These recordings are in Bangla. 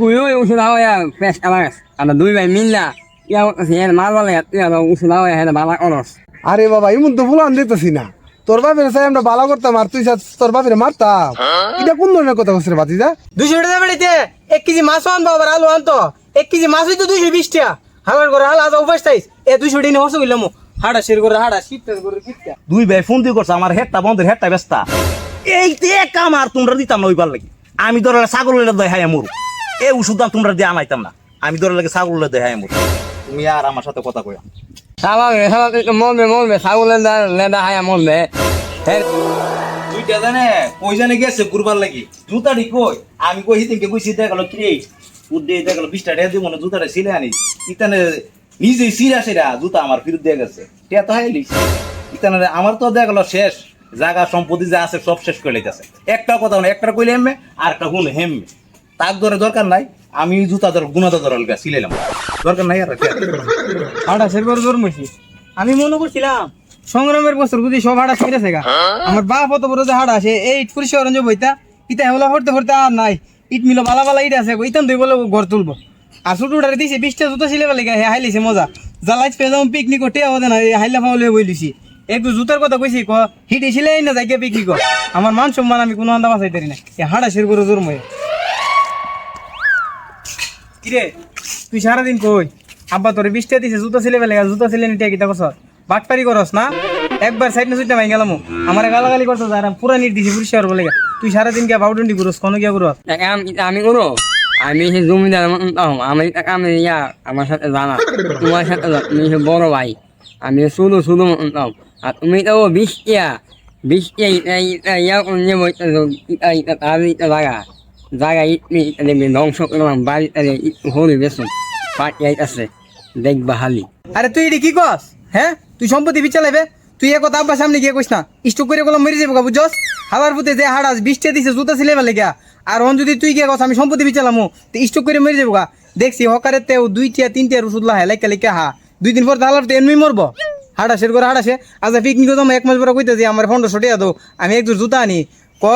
তুইও আমার দুই ভাই মিললা ইয়া করতেছি এর মাল বলে তুই আর ওষুধ হওয়া বালা করস আরে বাবা এমন তো ফুলান দিতেছি না। তোর বাপের চাই আমরা বালা করতাম আর তুই চাস তোর বাপের মারতাম। এটা কোন ধরনের কথা বাতিজা দুশো টাকা বেড়েছে এক কেজি মাছ আনব আবার আলু আনতো। এক কেজি মাছ হইতো দুইশো বিশ টাকা। হালার করে হালা আজ উপাস তাইস। এ দুইশো টাকা হসে গেলাম হাড়া শের করে হাড়া শীত করে দুই ভাই ফোন দিয়ে করছে আমার হেডটা বন্ধের হেডটা ব্যস্তা। এই তে কাম আর তোমরা দিতাম না ওইবার লাগি। আমি ধরে ছাগলের দেয় হাই মরু। এই ওষুধ দাম তোমরা দিয়ে আনাইতাম না। আমি ধরে লাগে ছাগলের দেয় হাই মরু তুমি আর আমার সাথে কথা কয়া সাবাবে সাবাবে মরবে মরবে ছাগলের লেদা হায়া মরবে। দুইটা জানে জানে গেছে গুরবার লাগি? জুতাটি কই? আমি কই হিতিনকে কইছি দেখাল কি রে উদ্দে দেখাল বিশটা টাকা দিব না জুতাটা সিলে আনি। ইতানে নিজে সিরা সেরা জুতা আমার ফিরত দিয়ে গেছে। টিয়া তো হাইলি। ইতানে আমার তো দেখাল শেষ। জায়গা সম্পত্তি যা আছে সব শেষ করে লেগেছে একটা কথা না একটা কইলে হেমে আর একটা হুন হেমে। তার ধরে দরকার নাই, আমি জুতা ধর গুণাতা ধর সিলাইলাম দরকার নাই আর টিয়া। শের করে জোর মইছি আমি মনে করছিলাম, সংগ্রামের বছর বুঝি সব হাড়া ছেড়েছে গা। আমার বাপ অত বড় যে হাড়া আছে, এই পরিষ্কার অরঞ্জ বইতা ইটা হেলা ভরতে ভরতে আর নাই। ইট মিলো বালা বালা ইট আছে ইতান দুই বলে ঘর তুলবো। আর ছোট উঠারে দিছে, বিশটা জুতা ছিলে বলে হে হাইলিছে মজা। জ্বালাইছ পেয়ে যাব পিকনিক করতে হবে না হাইলা ফাউলে বইলিছি একটু জুতার কথা কইছি, ক, হিটে না যাই পিকনিক আমার মান সম্মান আমি কোনো আন্দা পারি না হাড়া শের করে জোর মই কিরে তুই সারাদিন কই আব্বা তোরে বিশটা দিছে জুতা ছিলে বেলে জুতা ছিলে নিতে কিতা করছ বাটপারি করস না একবার সাইড না সুইটা ভাই গেলাম আমার গালাগালি করছ আর পুরা নিট দিছি পরিষ্কার বলে তুই সারাদিন কে বাউডন্ডি করস কোন গিয়া করস আমি করো আমি সে জমিদার আমি আমি ইয়া আমার সাথে জানা তোমার সাথে তুমি সে বড় ভাই আমি শুধু শুধু আর তুমি তো বিশ ইয়া বিশ ইয়া ইয়া ইয়া ইয়া জায়গা ইটমি দেখবি ধ্বংস করলাম, বাড়ি তাদের হরি পাট আছে হালি। আরে তুই এটি কি কস? হ্যাঁ? তুই সম্পত্তি বিচালাইবে তুই এ কথা সামনে গিয়ে কইস না। স্টক করে গেলাম, মেরে যাব বুঝছস? হাবার পুতে যে হাড়াস বিশটা দিছে, জুতা ছিলে বেলে গিয়া। আর অন যদি তুই গিয়ে কস, আমি সম্পত্তি বিচালামু তো স্টক করে মেরে যাব গা। দেখছি হকারের তেও দুইটিয়া তিনটিয়া ওষুধ লাহে লাইকা লাইকা হা। দুই দিন পর তাহলে তো এমনি মরবো। হাড়াসের করে হাড়াসে আজ পিকনিক যাব, এক মাস পরে কইতে যে আমার পনেরোশো টাকা দো আমি একজোর জুতা আনি। ক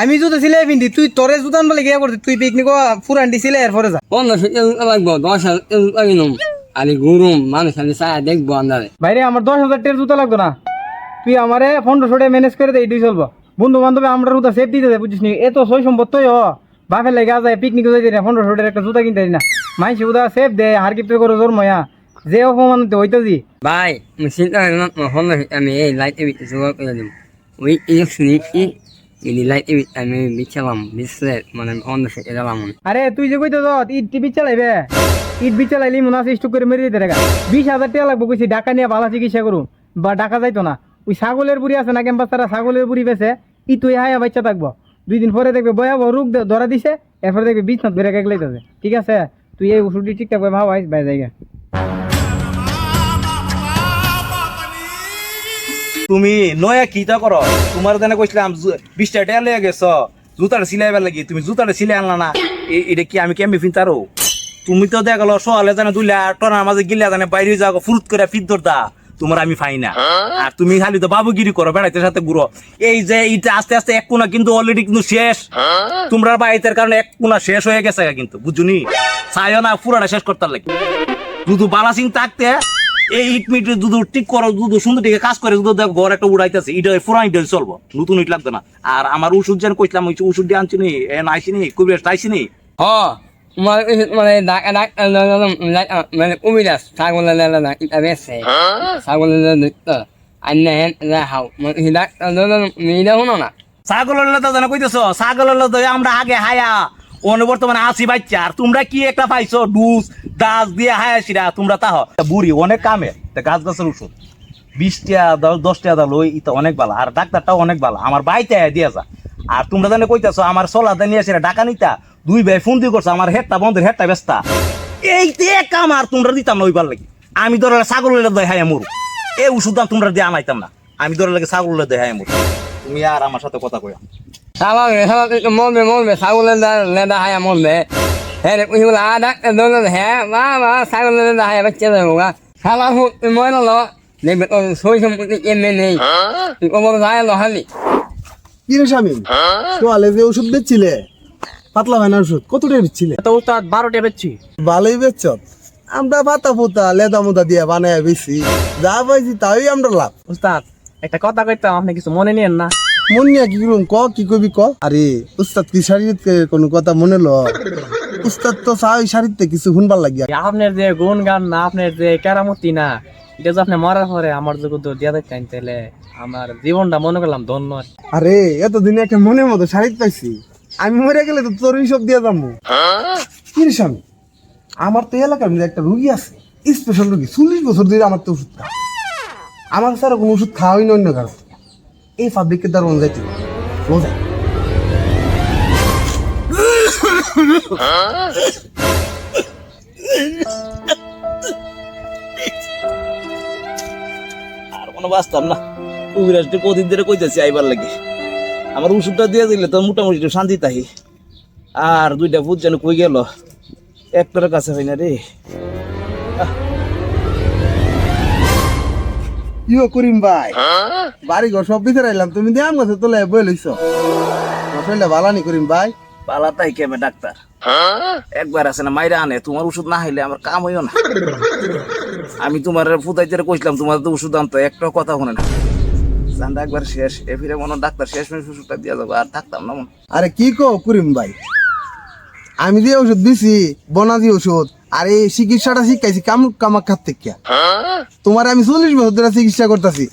আমি জুতা সিলাই পিন্দি তুই তোরে জুতা আনবলে গিয়া করতে তুই পিকনিক ফুরান্ডি সিলাই এর পরে যা। পনেরোশো লাগবো দশ হাজার আরে গুরুম মানুষ খালি চায় দেখব আন্দারে ভাইরে আমার দশ হাজার টাকার জুতা লাগতো না। তুই আমারে পনেরোশো টাকা ম্যানেজ করে দে এটাই চলবো। বন্ধু বান্ধবে আমরা জুতা সেফ দিতে দেয় বুঝিস নি? এত সই সম্পদ তো বাপের লাগে যায় পিকনিক যাইতে না পনেরোশো টাকার একটা জুতা কিনতে না। মাইসি উদা সেফ দে হার কিপতে করে জোর ময়া? যে অপমান হইতো জি। ভাই আমি চিন্তা না আমি এই লাইট জোগাড় করে দেবো। ওই ইলেকট্রনিক মানে তুই যে ইট করে বিশ হাজার লাগবো নিয়ে চিকিৎসা বা টাকা যাইতো না। ওই ছাগলের বুড়ি আছে না ক্যাম্পাস তারা ছাগলের বুড়ি বেছে, ই তুই হায়া বাচ্চা থাকব। দুই দিন পরে দেখবে ভয়াবহ রোগ ধরা দিছে, এরপরে দেখবে বিছনাথ ঠিক আছে? তুই এই ওষুধটি ঠিকঠাক করে ভাব আইস বাই জায়গা তুমি নয়া কিতা করো? তোমার জানে কইছিলাম বিশটা টাকা লেগে গেছ জুতাটা সিলাইবার লাগি তুমি জুতাটা সিলাই আনলা না? এটা কি আমি কেমনি ফিনতারো তুমি তো দেখাল সকালে জানে দুইলা টনার মাঝে গিলা জানে বাইরে যাও ফুরুত করে ফিট ধরতা তোমার আমি ফাই না। আর তুমি খালি তো বাবুগিরি করো, বেড়াইতে সাথে ঘুরো। এই যে এটা আস্তে আস্তে এক কোনা কিন্তু অলরেডি কিন্তু শেষ। তোমরা বাইতের কারণে এক কোনা শেষ হয়ে গেছে কিন্তু, বুঝুনি? চাইও না, পুরাটা শেষ করতে লাগে। দুধু বালাসিং থাকতে এই ইট মিট দুধু ঠিক করো দুধু সুন্দর দিকে কাজ করে দুধু দেখো ঘর একটা উড়াইতেছে ইট চলবো নতুন ইট লাগবে না আর আমার ওষুধ যেন কইছিলাম ওই ওষুধ দিয়ে আনছি নি এ আইসি নি আইসি নি হ মানে মানে আন্না হেন হাও মানে না ছাগলের লতা জানা কইতেছ ছাগলের লতা আমরা আগে হায়া অনে বর্তমানে আসি বাচ্চা তোমরা কি একটা পাইছো? ডুস দাস দিয়ে হায়াসিরা তোমরা তাহ। বুড়ি অনেক কামে গাছ গাছের ওষুধ। বিশ টাকা দাও দশ টাকা দাও ওই, ইতা অনেক ভালো, আর ডাক্তারটাও অনেক ভালো। আমার বাইতে দিয়ে যা। আর তোমরা জানে কইতেছো, আমার সোলাতে নিয়ে আসিরা ডাকা নিতা, দুই ভাই ফোন দিয়ে করছ, আমার হেডটা বন্ধের হেডটা ব্যস্তা। এই কাম আর তোমরা দিতাম না ওইবার লাগে। আমি ধরে ছাগলের দই হায়া মরু। এই ওষুধ তোমরা দিয়ে আনাইতাম না। আমি ধরে লাগে ছাগলের দই হায়া মরু। তুমি আর আমার সাথে কথা কইয়া সাবাবে সাবাবে মরবে মরবে ছাগলের লেদা হায়া মরবে হ্যাঁ রে কুহি বলে আ ডাক দোল হ্যাঁ মা মা ছাগলের লেদা হায়া বাচ্চা দেবো গা সালা হুট ময়না ল দেখবে তোর সই সম্পত্তি এমনি নেই তুই যায় লহালি কি রে স্বামী তোয়ালে যে ওষুধ দিচ্ছিলে পাতলা ভাইনা ওষুধ কত টাকা দিচ্ছিলে তো উস্তাদ বেচছি। ভালোই আমরা পাতা পোতা লেদা মোদা দিয়ে বানায় বেশি যা পাইছি তাই আমরা লাভ। উস্তাদ একটা কথা কইতাম আপনি কিছু মনে নিয়েন না। মন নিয়ে কি করুম? ক কি কবি ক? আরে উস্তাদ কি শাড়িতে কোনো কথা মনে ল উস্তাদ তো চাই শাড়িতে কিছু শুনবার লাগিয়া। আপনার যে গুণ গান না আপনার যে কেরামতি না এটা যে আপনি মরার পরে আমার যদি তো দিয়া দেখতেন তাহলে আমার জীবনটা মনে করলাম ধন্য আর এতদিনে একটা মনের মতো শাড়ি পাইছি। আমি মরে গেলে তো তোর সব দিয়ে যাব। কি স্বামী? আমার তো এলাকার মধ্যে একটা রুগী আছে। স্পেশাল রুগী। চল্লিশ বছর ধরে আমার তো ওষুধ খায় আমার স্যার কোনো ওষুধ খাওয়াই না অন্য কারও। এই ফাব্রিকের দ্বারা অনুযায়ী বোঝা আর কোনো বাঁচতাম না। কবিরাজটি কদিন ধরে কইতেছি আইবার লাগে। আমার ওষুধটা দিয়ে দিলে তো মোটামুটি একটু শান্তি তাহি। আর দুইটা ভূত যেন কই গেল? একটার কাছে হয় না রে। ইও করিম ভাই। বাড়ি ঘর সব ভিতরে আইলাম তুমি দিয়ে আম গাছে তোলে বই লইছ। শরীরটা ভালানি করিম ভাই? পালা তাই কেবে ডাক্তার? একবার আছে না মাইরা আনে তোমার ওষুধ না হইলে আমার কাম হইও না। আমি তোমার ফুতাইতে কইছিলাম তোমার তো ওষুধ আনতো একটাও কথা শুনে না। জানটা একবার শেষ এ ফিরে মনে ডাক্তার শেষ মেশ ওষুধটা দিয়ে যাব আর থাকতাম না মনে আরে কি কো করিম ভাই? আমি যে ওষুধ দিছি বনাজি ওষুধ আর এই চিকিৎসাটা শিখাইছি কাম কামাক্ষার থেকে। তোমার আমি চল্লিশ বছর ধরে চিকিৎসা করতেছি।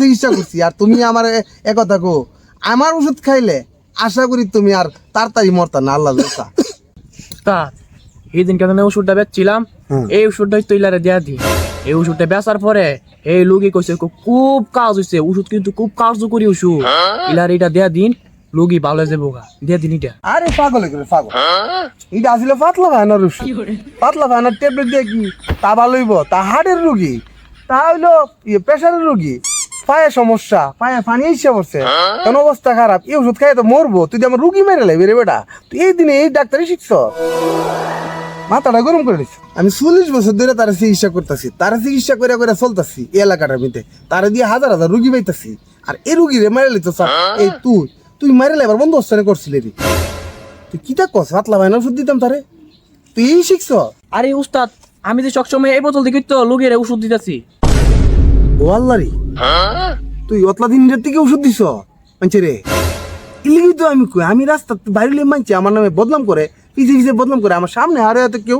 চিকিৎসা করছি আর তুমি আমার একথা কো আমার ওষুধ খাইলে আশা করি তুমি আর তাড়াতাড়ি মরতা না আল্লাহ জোসা উস্তাদ এই দিন কেন ওষুধটা বেচছিলাম এই ওষুধটা তো ইলারে দিয়া দি। এই ওষুধটা বেচার পরে এই লুগি কইছে খুব কাজ হইছে ওষুধ কিন্তু খুব কার্যকরী ওষুধ। ইলার এটা দেয়া দিন লুগি ভালো হয়ে যাব গা। দিয়া দিন এটা। আরে পাগল করে পাগল। এটা আসলে পাতলা ভাইনার ওষুধ পাতলা ভাইনার ট্যাবলেট দিয়ে কি তা ভালো হইব? তা হার্টের রুগী। তা হইল ইয়ে প্রেশারের রুগী। পায়ে সমস্যা পায়ে পানি ইচ্ছা পড়ছে। কেন অবস্থা খারাপ। এই ওষুধ খাই তো মরবো। তুই আমার রুগী মেরে লাইবি রে বেটা। তুই এই দিনে এই ডাক্তারই শিখছ। মাথাটা গরম করে দিস আমি চল্লিশ বছর ধরে তার চিকিৎসা করতেছি। তার চিকিৎসা করে করে চলতেছি এই এলাকাটার মধ্যে। তারা দিয়ে হাজার হাজার রুগী পাইতাছি। আর এই রুগী রে মেরে লিত এই তুই। তুই মেরে লাইবার বন্ধ হস্তানে করছিলি রে। তুই কিটা কস? পাতলা ভাই না ওষুধ দিতাম তারে। তুই এই শিখছ? আরে উস্তাদ আমি যে সবসময় এই বোতল দেখি তো লুগিরে ওষুধ দিতেছি। ও আল্লাহরি তুই অতলা দিনের থেকে ওষুধ দিছ? মানছে রে। ইলিগি তো আমি কই? আমি রাস্তা বাইরে মানছি আমার নামে বদনাম করে পিছিয়ে পিছিয়ে বদনাম করে আমার সামনে আরে হয়তো কেউ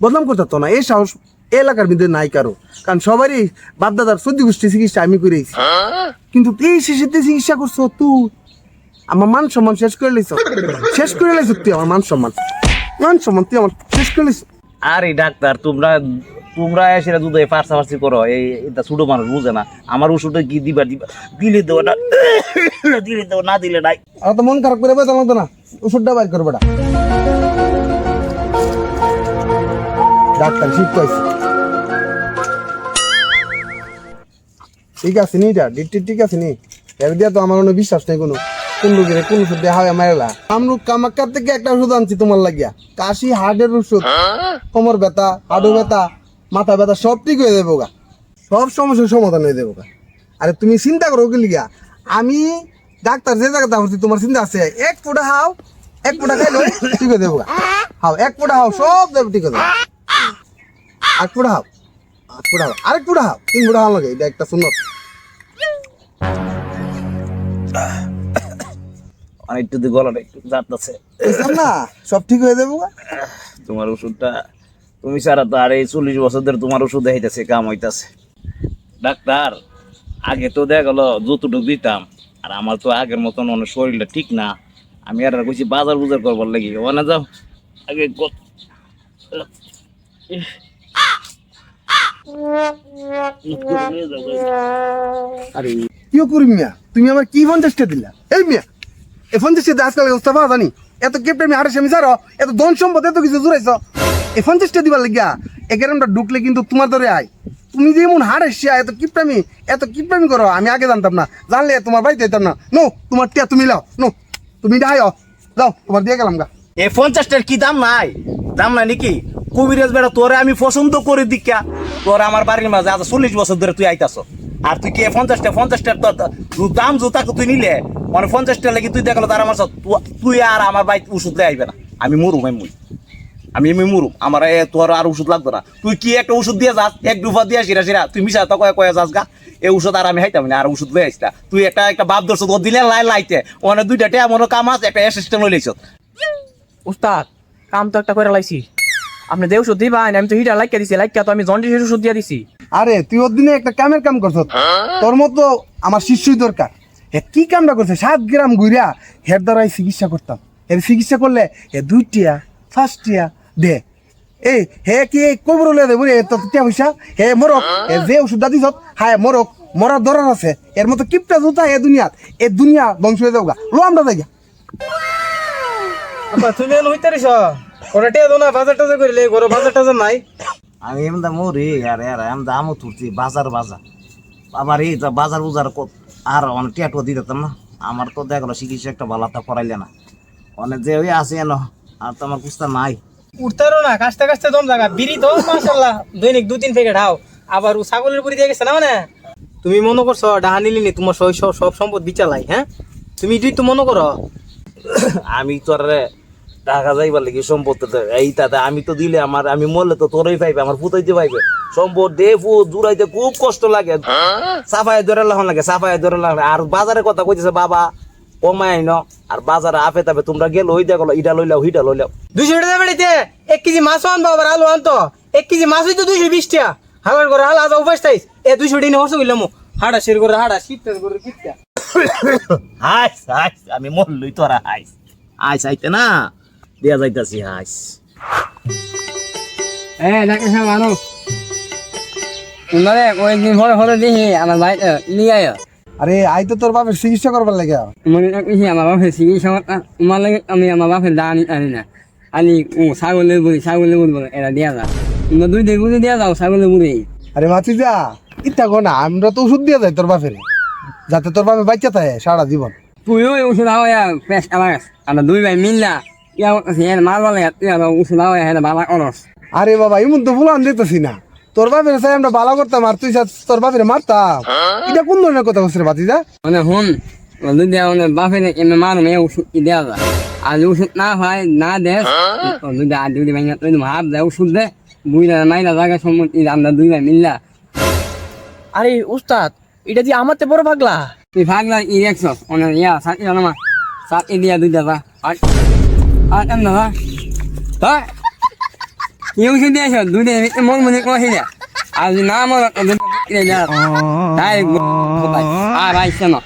বদনাম করতে তো না। এই সাহস এলাকার মধ্যে নাই কারও। কারণ সবারই বাপদাদার সর্দি গোষ্ঠী চিকিৎসা আমি করেছি। কিন্তু তুই এই শিশুতে চিকিৎসা করছ তুই? আমার মান সম্মান শেষ করে লাইছ। শেষ করে লাইছ তুই আমার মান সম্মান। মান সম্মান তুই আমার শেষ করে লাইছ। আরে ডাক্তার তোমরা তোমরা এসে দুধ পার্সাপার্সি করো এই এটা ছোট মানুষ বুঝে না। আমার ওষুধটা কি দিবা দিবা? দিলে দেবো না দিলে দেবো না দিলে নাই। আর তো মন খারাপ করে বেতাম হতো না। ওষুধটা বাইর করবে বেটা। ডাক্তার ঠিক কইছে। ঠিক আছে নি এটা? ডিট ঠিক আছে নি? এর দিয়া তো আমার কোনো বিশ্বাস নেই কোনো। একটা আরে তুমি চিন্তা করো লিগা? আমি ডাক্তার যে তোমার চিন্তা আছে? এক ফোঁটা হাও, এক ফোঁটা ঠিক হয়ে হাও, এক ফোঁটা হাও, সব দেবো ঠিক হয়ে যাবে। ফোঁটা হাও এক ফোঁটা হাও, আরেক ফোঁটা হাও, তিন ফোঁটা হাও লাগে, এটা একটা সুন্দর। মানে একটু দিয়ে গলাটা একটু বুঝলাম না সব ঠিক হয়ে যাব তোমার ওষুধটা তুমি সারা তো আর এই চল্লিশ বছর ধরে তোমার ওষুধ হইতেছে কাম হইতাছে। ডাক্তার আগে তো দেখা গেল যতটুকু দিতাম আর আমার তো আগের মতন অনেক শরীরটা ঠিক না। আমি আর কইছি বাজার বুজার করবার লাগি। ওখানে যাও আগে আরে। কিও করি মিয়া তুমি আমার কি পঞ্চাশটা দিলা? এই মিয়া এই পঞ্চাশটা দিয়ে আজকাল অবস্থা পাওয়া জানি। এত কেপটা আমি আড়াইশো আমি ছাড়ো এত ধন সম্পদ, এত কিছু জুড়াইছ। এই পঞ্চাশটা দিবার লাগিয়া এগারোটা ঢুকলে কিন্তু তোমার ধরে আয়। তুমি যে এমন হার এসছিয়া এত কিপটামি এত কিপটামি করো, আমি আগে জানতাম না। জানলে তোমার বাড়িতে যেতাম না। নো, তোমার টিয়া তুমি লাও, নো, তুমি ডাই যাও, তোমার দিয়ে গেলাম গা। এ পঞ্চাশটার কি দাম নাই? দাম নাই নাকি? কবিরাজ বেড়া, তোরে আমি পছন্দ করে দিকা। তোর আমার বাড়ির মাঝে আজ চল্লিশ বছর ধরে তুই আইতাছ। আর তুই কে পঞ্চাশটা, পঞ্চাশটার তো তো দাম জুতা তুই নিলে? মানে পঞ্চাশটা লাগি তুই দেখল তার আমার তুই আর আমার বাইক ওষুধ লে আইবে না। আমি মরুম আমি মুই আমি এমনি মরুম। আমার এ তোর আর ওষুধ লাগবে না। তুই কি একটা ওষুধ দিয়ে যাস? এক দুফা দিয়ে সিরা সিরা তুই মিশা তো কয়ে কয়ে যাস গা। এ ওষুধ আর আমি হাইতাম না আর ওষুধ লয়ে আসতা তুই একটা একটা বাপ দর্শক ও দিলে লাই লাইতে। ওখানে দুইটা টে এমন কাম আছে একটা অ্যাসিস্ট্যান্ট লই লাইছ। উস্তাদ কাম তো একটা করে লাইছি। আপনি দেও ওষুধ দিবা আমি তো হিটা লাইকা দিছি লাইকা তো আমি জন্ডিসের ওষুধ দিয়া দিছি। আরে তুই ওর দিনে একটা কামের কাম করছ। তোর মতো আমার শিষ্যই দরকার। হে কি কামটা করছে? সাত গ্রাম ঘুরিয়া হের দ্বারাই চিকিৎসা করতাম। এর চিকিৎসা করলে হে দুইটিয়া ফার্স্টিয়া দে। এই হে কি এই কবর লে দেবো রে তো টিয়া পয়সা? হে মরক। এ যে ওষুধটা দিছ হায় মরক। মরার দরার আছে। এর মতো কিপটা জুতা এ দুনিয়াত। এ দুনিয়া ধ্বংস হয়ে যাওগা। লো আমরা যাই তুমি এনে হইতে রিস? ওরা টিয়া দো না বাজার টাজার করিলে ঘরে বাজার টাজার নাই? আমি এমদা মরি আর আর এমদা আমও তুলছি বাজার বাজার। আবার এই বাজার বুজার কত- আর অনেক টিয়াটো দিয়ে দিতাম না। আমার তো দেখল চিকিৎসা একটা ভালো করাইলে না। অনেক যে ওই আছে এনো আর তো আমার কুস্তা নাই। উঠতারও না কাছতে কাছতে দম জায়গা বিড়ি তো মাশাল্লাহ দৈনিক দু তিন প্যাকেট হাও। আবার ও ছাগলের পুরি দিয়ে গেছে না মানে? তুমি মনে করছ ডাহা নিলি নি তোমার সব সব- সব সম্পদ বিচালাই হ্যাঁ? তুমি এটাই তো মনে করো? আমি তো আর টাকা যাইবার লাগি সম্পদ তো দে- এই তাতে আমি তো দিলে আমার, আমি মরলে তো তোরই পাইবে, আমার পুতাইতে পাইবে। সম্পদ দে, ফু, জুড়াইতে খুব কষ্ট লাগে। সাফাই ধরে লাগান লাগে সাফাই ধরে লাগান আর বাজারের কথা কইতেছে, বাবা, কমাই আইন, আর বাজারে আপে তাপে তোমরা গেলো ওই দেখল ইটা লইলাও, হিটা লইলাও। দুইশো টাকা বেড়াইতে এক কেজি মাছও আনব, আবার আলু আনতো। এক কেজি মাছ হইতো দুইশো বিশ টাকা। হালার করে হালা আজা উপাস তাইস। এ, দুইশো টাকা হরসে গেলাম হাড়া শের করে হাড়া শীত করে কিটটা হাইস হাইস, আমি মরলই তোরা হাইস। হাইস আইতে না। দিয়া যাইতাছি হাইস। এ ডাক্তার সাহেব আনো তোমরা কয়েকদিন পরে পরে দেখি আমার বাড়িতে নিয়ে আয়। আরে আই তো তোর বাপের চিকিৎসা করবার লাগে। মনে রাখছি আমার বাপের চিকিৎসা তোমার লাগে আমি আমার বাপের দান আনি না। আনি ও ছাগলের বুড়ি ছাগলের বুড়ি বলে এরা দিয়া যা তোমরা দুই দেড় বুঝে দিয়া যাও ছাগলের বুড়ি আরে মাছি যা। ইত্যা গো না আমরা তো ওষুধ দিয়ে যাই তোর বাপের। যাতে তোর বাপে বাচ্চা থাকে সারা জীবন। তুইও ওষুধ আওয়া পেশ আমার আমরা দুই ভাই মিললা ইয়া মার বলে আরে বাবা এমন তো ফুলান দিতেছি না। তোর বাপের চাই আমরা ভালো করতাম আর তুই যা তোর বাপের মারতাম। এটা কোন ধরনের কথা বলছিস বাতি যা মানে হুন যদি মানে বাপের এমনি মারুম এই ওষুধ কি দেওয়া যায়? আর ওষুধ না হয় না দেস যদি আর যদি ভাই তুই ভাব দে ওষুধ দে বুঝলা মাইলা জায়গা সম্মতি আমরা দুই ভাই মিললা। আরে উস্তাদ এটা দিয়ে আমার তে বড় পাগলা। তুই ভাগলা ই অনেক ইয়া সাথে জানো মা সাথে দিয়া দুই দাদা আর আর কেন দাদা হ্যাঁ কি ওষুধ দিয়েছ দুই দিন মন মনে কষি যা আর যদি না মর তাই আর আইসে না